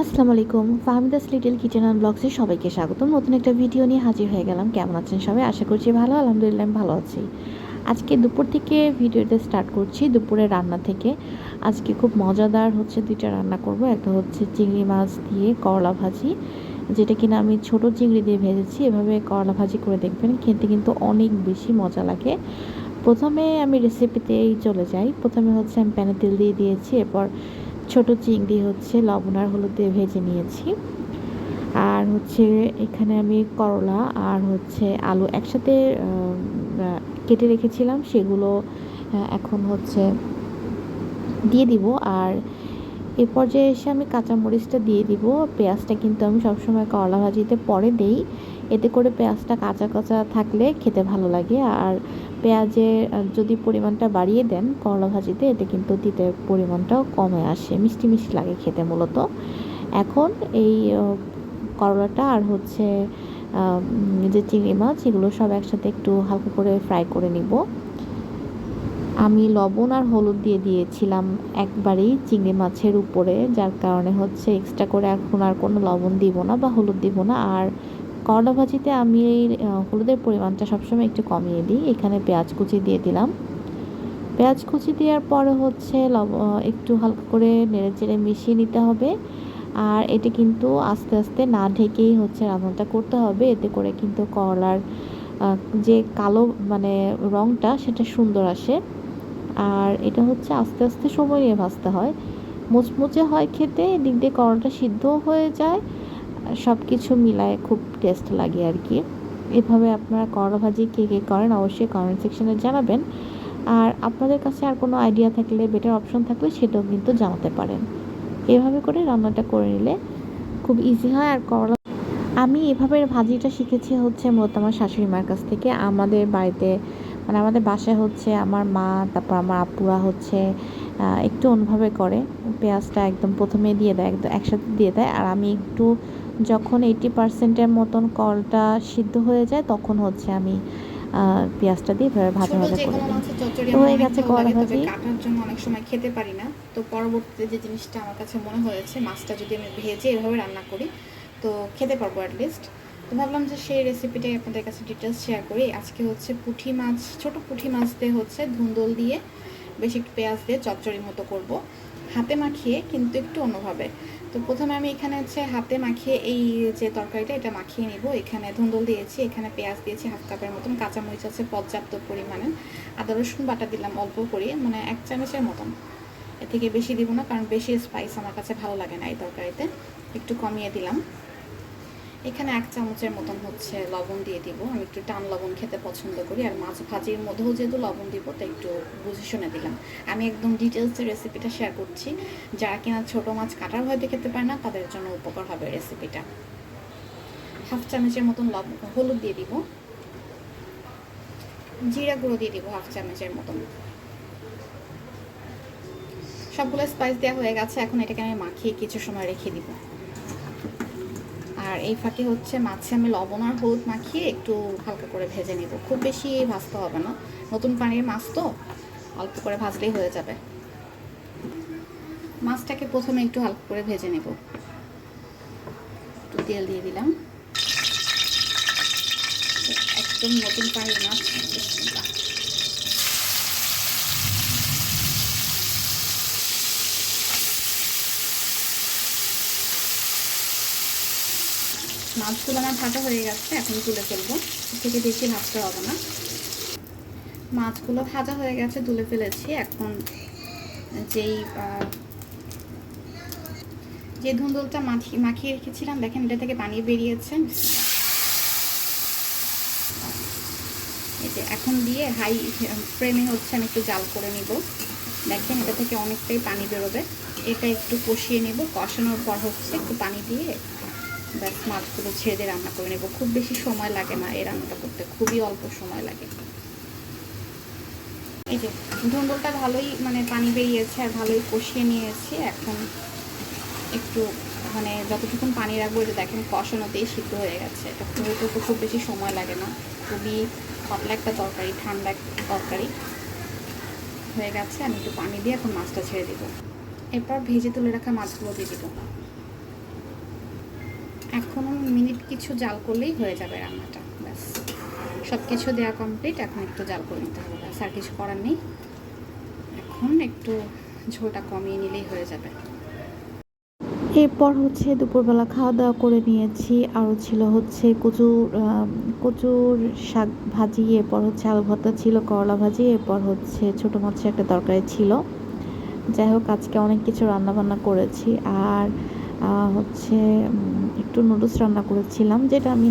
আসসালামু আলাইকুম। Fahmida's little kitchen and ব্লগসে সবাইকে স্বাগতম। নতুন একটা ভিডিও নিয়ে হাজির হয়ে গেলাম। কেমন আছেন সবাই? আশা করছি ভালো। আলহামদুলিল্লাহ, আমি ভালো আছি। আজকে দুপুর থেকে ভিডিওটা স্টার্ট করছি। দুপুরে রান্না থেকে। আজকে খুব মজাদার হচ্ছে দুইটা রান্না করব। একটা হচ্ছে চিংড়ি মাছ দিয়ে করলা ভাজি, যেটা কিনা আমি ছোট চিংড়ি দিয়ে ভেজেছি। এভাবে করলা ভাজি করে দেখবেন, খেতে কিন্তু অনেক বেশি মজা লাগে। প্রথমে আমি রেসিপিতেই চলে যাই। প্রথমে হচ্ছে আমি প্যানে তেল দিয়ে দিয়েছি। এরপর ছোট চিংড়ি হচ্ছে, লবণ আর হলুদ দিয়ে ভেজে নিয়েছি। আর হচ্ছে এখানে আমি করলা আর হচ্ছে আলু একসাথে কেটে রেখেছিলাম, সেগুলো এখন হচ্ছে দিয়ে দিব। আর এ পর্যায়ে এসে আমি কাঁচামরিচটা দিয়ে দিব। পেঁয়াজটা কিন্তু আমি সবসময় করলা ভাজিতে পরে দেই। এতে করে পেঁয়াজটা কাঁচা কাঁচা থাকলে খেতে ভালো লাগে। আর পেঁয়াজের যদি পরিমাণটা বাড়িয়ে দেন করলা ভাজিতে, এতে কিন্তু দিতে পরিমাণটাও কমে আসে। মিষ্টি মিষ্টি লাগে খেতে মূলত। এখন এই করলাটা আর হচ্ছে যে চিংড়ি মাছ, এগুলো সব একসাথে একটু হালকা করে ফ্রাই করে নিব। আমি লবণ আর হলুদ দিয়ে দিয়েছিলাম একবারেই চিংড়ি মাছের উপরে, যার কারণে হচ্ছে এক্সট্রা করে এখন আর কোনো লবণ দিব না বা হলুদ দিব না। আর করলা ভাজিতে আমি এই হলুদের পরিমাণটা সবসময় একটু কমিয়ে দিই। এখানে পেঁয়াজ কুচি দিয়ে দিলাম। পেঁয়াজ কুচি দেওয়ার পরে হচ্ছে একটু হালকা করে নেড়ে চেড়ে মিশিয়ে নিতে হবে। আর এটা কিন্তু আস্তে আস্তে না ঢেকেই হচ্ছে রান্নাটা করতে হবে। এতে করে কিন্তু করলার যে কালো মানে রঙটা সেটা সুন্দর আসে। আর এটা হচ্ছে আস্তে আস্তে সময় নিয়ে ভাজতে হয়। মুচমুচে হয় খেতে, এদিক দিয়ে করলাটা সিদ্ধও হয়ে যায়। সব কিছু মিলায় খুব টেস্ট লাগে আর কি। এভাবে আপনারা করলা ভাজি কে কে করেন অবশ্যই কমেন্ট সেকশনে জানাবেন। আর আপনাদের কাছে আর কোনো আইডিয়া থাকলে বেটার অপশন থাকলে সেটাও কিন্তু জানাতে পারেন। এভাবে করে রান্নাটা করে নিলে খুব ইজি হয় আর করলা আমি এভাবে ভাজিটা শিখেছি হচ্ছে মূলত আমার শাশুড়ি মার কাছ থেকে। আমাদের বাড়িতে মানে আমাদের বাসায় হচ্ছে আমার মা তারপর আমার আপুরা হচ্ছে একটু অন্যভাবে করে। পেঁয়াজটা একদম প্রথমে দিয়ে দেয় একদম একসাথে দিয়ে দেয়। আর আমি একটু যখন এইটি পার্সেন্টের মতন কলটা সিদ্ধ হয়ে যায় তখন হচ্ছে আমি পেঁয়াজটা দিয়ে এভাবে ভাজা ভাজা করে দিই। তো হয়ে গেছে করলা ভাজি। কাটার জন্য অনেক সময় খেতে পারি না। তো পরবর্তীতে যে জিনিসটা আমার কাছে মনে হয়েছে মাছটা যদি আমি ভেজে এভাবে রান্না করি তো খেতে পারব অ্যাটলিস্ট তো ভাবলাম যে সেই রেসিপিটাই আপনাদের কাছে ডিটেলস শেয়ার করি। আজকে হচ্ছে পুঁটি মাছ, ছোট পুঁটি মাছ দিয়ে হচ্ছে ধুন্দল দিয়ে বেশি একটু পেঁয়াজ দিয়ে চচ্চড়ির মতো করব। হাতে মাখিয়ে কিন্তু একটু অন্যভাবে। তো প্রথমে আমি এখানে হচ্ছে হাতে মাখিয়ে এই যে তরকারিটা, এটা মাখিয়ে নিব। এখানে ধুন্দল দিয়েছি, এখানে পেঁয়াজ দিয়েছি হাফ কাপের মতন। কাঁচামরিচ আছে পর্যাপ্ত পরিমাণে। আদা, রসুন বাটা দিলাম অল্প করে মানে এক চামচের মতন। এর থেকে বেশি দিব না, কারণ বেশি স্পাইস আমার কাছে ভালো লাগে না এই তরকারিতে। একটু কমিয়ে দিলাম। এখানে এক চামচের মতন হচ্ছে লবণ দিয়ে দিব। আমি একটু টান লবণ খেতে পছন্দ করি আর মাছ ভাজির মধ্যেও যেহেতু লবণ দিব, তাই একটু বুঝে শুনে দিলাম। আমি একদম ডিটেলসের রেসিপিটা শেয়ার করছি। যারা কিনা ছোট মাছ কাটার ভয়তে খেতে পারে না, তাদের জন্য উপকার হবে রেসিপিটা হাফ চামচের মতন লবণ হলুদ দিয়ে দিব। জিরা গুঁড়ো দিয়ে দিব হাফ চামচের মতন। সবগুলো স্পাইস দেওয়া হয়ে গেছে, এখন এটাকে আমি মাখিয়ে কিছু সময় রেখে দিব। আর এই ফাঁকে হচ্ছে মাছে আমি লবণ আর হলুদ মাখিয়ে একটু হালকা করে ভেজে নিব। খুব বেশি ভাজতে হবে না। নতুন পানির মাছ তো, অল্প করে ভাজলেই হয়ে যাবে। মাছটাকে প্রথমে একটু হালকা করে ভেজে নেব। একটু তেল দিয়ে দিলাম। একদম নতুন পানির মাছ। মাছগুলো আমার ভাজা হয়ে গেছে, এখন তুলে ফেলব। এর থেকে বেশি ভাজতে হবে না। মাছগুলো ভাজা হয়ে গেছে, তুলে ফেলেছি। এখন যেই যে ধুন্দুলটা মাখি মাখিয়ে রেখেছিলাম, দেখেন এটা থেকে পানি বেরিয়েছে। যে এখন দিয়ে হাই, ফ্লেমে হচ্ছে, আমি একটু জাল করে নিব। দেখেন এটা থেকে অনেকটাই পানি বেরোবে। এটা একটু কষিয়ে নেব। কষানোর পর হচ্ছে একটু পানি দিয়ে ব্যাস মাছগুলো ছেড়ে দিয়ে রান্না করে নেব। খুব বেশি সময় লাগে না এই রান্নাটা করতে, খুবই অল্প সময় লাগে। এই যে, ধুন্দুলটা ভালোই মানে পানি বেরিয়েছে আর ভালোই কষিয়ে নিয়েছি। এখন একটু মানে যতটুকুন পানি রাখব এটা দেখেন কষানোতেই সিদ্ধ হয়ে গেছে। এটা খুবই তো খুব বেশি সময় লাগে না। খুবই পাতলা একটা তরকারি, ঠান্ডা একটা তরকারি হয়ে গেছে। আমি একটু পানি দিয়ে এখন মাছটা ছেড়ে দিব। এরপর ভেজে তুলে রাখা মাছগুলো দিয়ে দিব। এখন মিনিট কিছু জাল করলেই হয়ে যাবে রান্নাটা, ব্যাস। সব কিছু দেওয়া কমপ্লিট এখন একটু জাল করে নিতে হবে, ব্যাস, আর কিছু করার নেই। এখন একটু ঝোলটা কমিয়ে নিলেই হয়ে যাবে। এরপর হচ্ছে দুপুরবেলা খাওয়া দাওয়া করে নিয়েছি, আরও ছিল হচ্ছে কচুর কচুর শাক ভাজি, এরপর হচ্ছে আলু ভর্তা ছিল, করলা ভাজি, এরপর হচ্ছে ছোটো মাছের একটা তরকারি ছিল। যাই হোক, আজকে অনেক কিছু রান্না বান্না করেছি, আর হচ্ছে একটু নুডলস রান্না করেছিলাম, যেটা আমি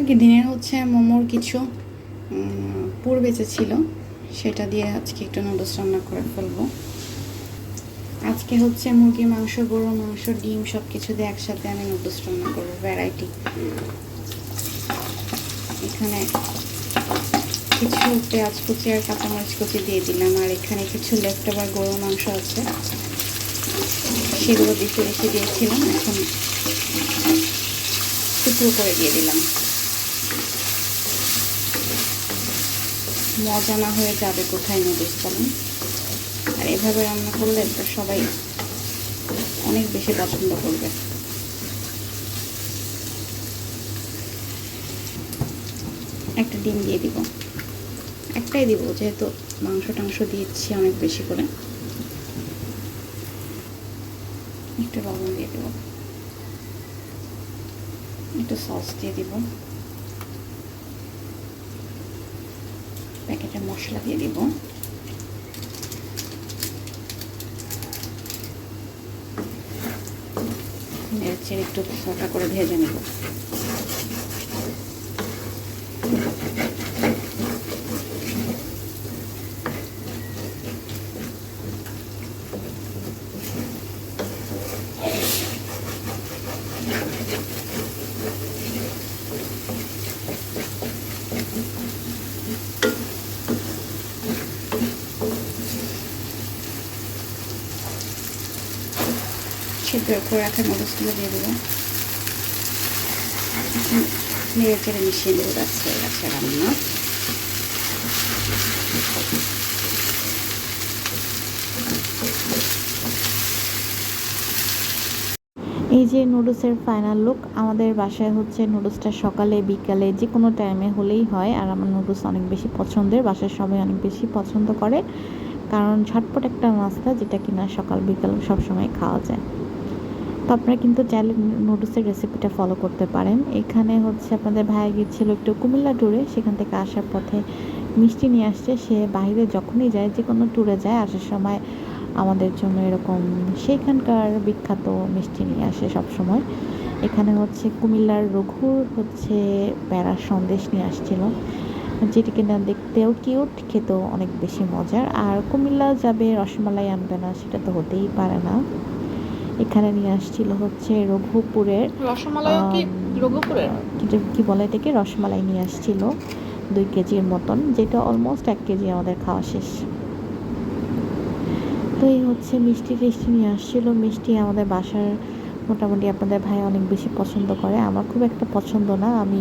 আগে দিনের হচ্ছে মোমোর কিছু পুর বেঁচেছিল সেটা দিয়ে আজকে একটু নুডলস রান্না করে ফেলব। আজকে হচ্ছে মুরগির মাংস, গরুর মাংস, ডিম সব কিছু দিয়ে একসাথে আমি নুডলস রান্না করব ভ্যারাইটি এখানে কিছু পেঁয়াজ কুচি আর কাঁচামরিচ কুচি দিয়ে দিলাম, আর এখানে কিছু লেফট ওভার গরুর মাংস আছে। সেগুলো দিতে রেখে দিয়েছিলাম, এখন টুকরো করে দিয়ে দিলাম। মজা না হয়ে যাবে কোথায় নুডলস বলেন আর এভাবে রান্না করলে তো সবাই অনেক বেশি পছন্দ করবে। একটা ডিম দিয়ে দিব। একটাই দিব, যেহেতু মাংস টাংস দিয়েছি অনেক বেশি করে একটু লবণ দিয়ে দেব একটু সস দিয়ে দিব। প্যাকেটে মশলা দিয়ে দিব। নেড়েচেড়ে একটু ফোটা করে ভেজে নেব। সিদ্ধ করে রাখা নুডলসগুলো দিয়ে দেবো। নেড়ে চেড়ে মিশিয়ে দেবো, ব্যাস, হয়ে গেছে রান্না। এই যে নুডলসের ফাইনাল লুক আমাদের বাসায় হচ্ছে নুডলসটা সকালে, বিকালে, যে কোনো টাইমে হলেই হয়। আর আমার নুডলস অনেক বেশি পছন্দের বাসার সবাই অনেক বেশি পছন্দ করে। কারণ ঝটপট একটা নাস্তা, যেটা কিনা সকাল, বিকাল সবসময় খাওয়া যায়। আপনারা কিন্তু চাইলে নুডলসের রেসিপিটা ফলো করতে পারেন। এখানে হচ্ছে আপনাদের ভাই গিয়েছিল একটু কুমিল্লা ট্যুরে সেখান থেকে আসার পথে মিষ্টি নিয়ে আসছে। সে বাইরে যখনই যায় যে কোনো ট্যুরে যায়, আসার সময় আমাদের জন্য এরকম সেখানকার বিখ্যাত মিষ্টি নিয়ে আসে সব সময় এখানে হচ্ছে কুমিল্লার রঘুর হচ্ছে প্যারার সন্দেশ নিয়ে আসছিল, যেটি কিনা দেখতেও কিউট খেতেও অনেক বেশি মজার। আর কুমিল্লা যাবে রসমালাই আনবে না, সেটা তো হতেই পারে না। এখানে নিয়ে আসছিল হচ্ছে রঘুপুরের রসমালাইও কি রঘুপুরের? কি বলে এটাকে? রসমালাই নিয়ে আসছিল দুই কেজির মতন যেটা অলমোস্ট এক কেজি আমাদের খাওয়া শেষ। তো এই হচ্ছে মিষ্টি টিষ্টি নিয়ে আসছিল। মিষ্টি আমাদের বাসার মোটামুটি আপনাদের ভাই অনেক বেশি পছন্দ করে। আমার খুব একটা পছন্দ না। আমি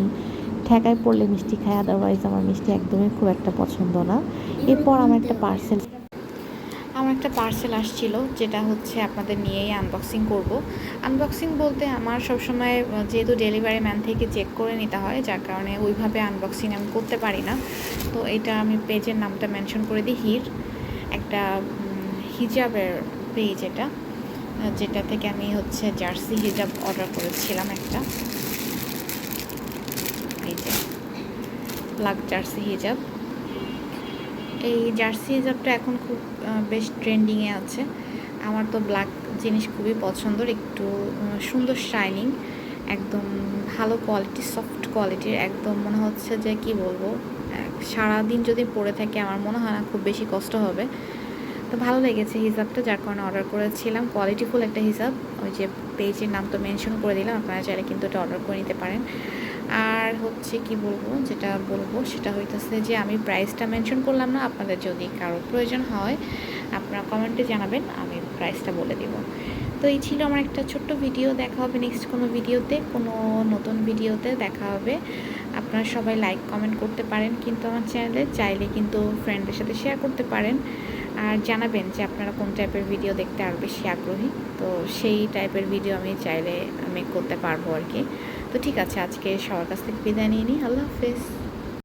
ঠেকায় পড়লে মিষ্টি খাই আদারওয়াইজ আমার মিষ্টি একদমই খুব একটা পছন্দ না। এরপর আমার একটা পার্সেল একটা পার্সেল আসছিল, যেটা হচ্ছে আপনাদের নিয়েই আনবক্সিং করব। আনবক্সিং বলতে আমার সবসময় যেহেতু ডেলিভারি ম্যান থেকে চেক করে নিতে হয়, যার কারণে ওইভাবে আনবক্সিং আমি করতে পারি না। তো এটা আমি পেজের নামটা মেনশন করে দিই, হির, একটা হিজাবের পেজ এটা। যেটা থেকে আমি হচ্ছে জার্সি হিজাব অর্ডার করেছিলাম একটা। এই ব্ল্যাক জার্সি হিজাব। এই জার্সি হিজাবটা এখন খুব বেশ ট্রেন্ডিংয়ে আছে। আমার তো ব্ল্যাক জিনিস খুবই পছন্দের, একটু সুন্দর শাইনিং, একদম ভালো কোয়ালিটি, সফট কোয়ালিটির, একদম মনে হচ্ছে যে কি বলব সারাদিন যদি পরে থাকে আমার মনে হয় না খুব বেশি কষ্ট হবে। তো ভালো লেগেছে হিসাবটা যার কারণে অর্ডার করেছিলাম। কোয়ালিটিফুল একটা হিসাব ওই যে পেজের নাম তো মেনশন করে দিলাম, আপনারা চাইলে কিন্তু এটা অর্ডার করে নিতে পারেন। আর হচ্ছে কি বলব, যেটা বলব সেটা হইতেছে যে আমি প্রাইসটা মেনশন করলাম না, আপনাদের যদি কারও প্রয়োজন হয়, আপনারা কমেন্টে জানাবেন, আমি প্রাইসটা বলে দেব। তো এই ছিল আমার একটা ছোট্ট ভিডিও দেখা হবে নেক্সট কোনো ভিডিওতে কোনো নতুন ভিডিওতে দেখা হবে। আপনারা সবাই লাইক কমেন্ট করতে পারেন কিন্তু আমার চ্যানেলে চাইলে কিন্তু ফ্রেন্ডের সাথে শেয়ার করতে পারেন। আর জানাবেন যে আপনারা কোন টাইপের ভিডিও দেখতে আরও বেশি আগ্রহী। তো সেই টাইপের ভিডিও আমি চাইলে আমি করতে পারব আর কি। তো ঠিক আছে আজকে সবার কাছ থেকে বিদায় নিয়ে নিই। আল্লাহ হাফেজ।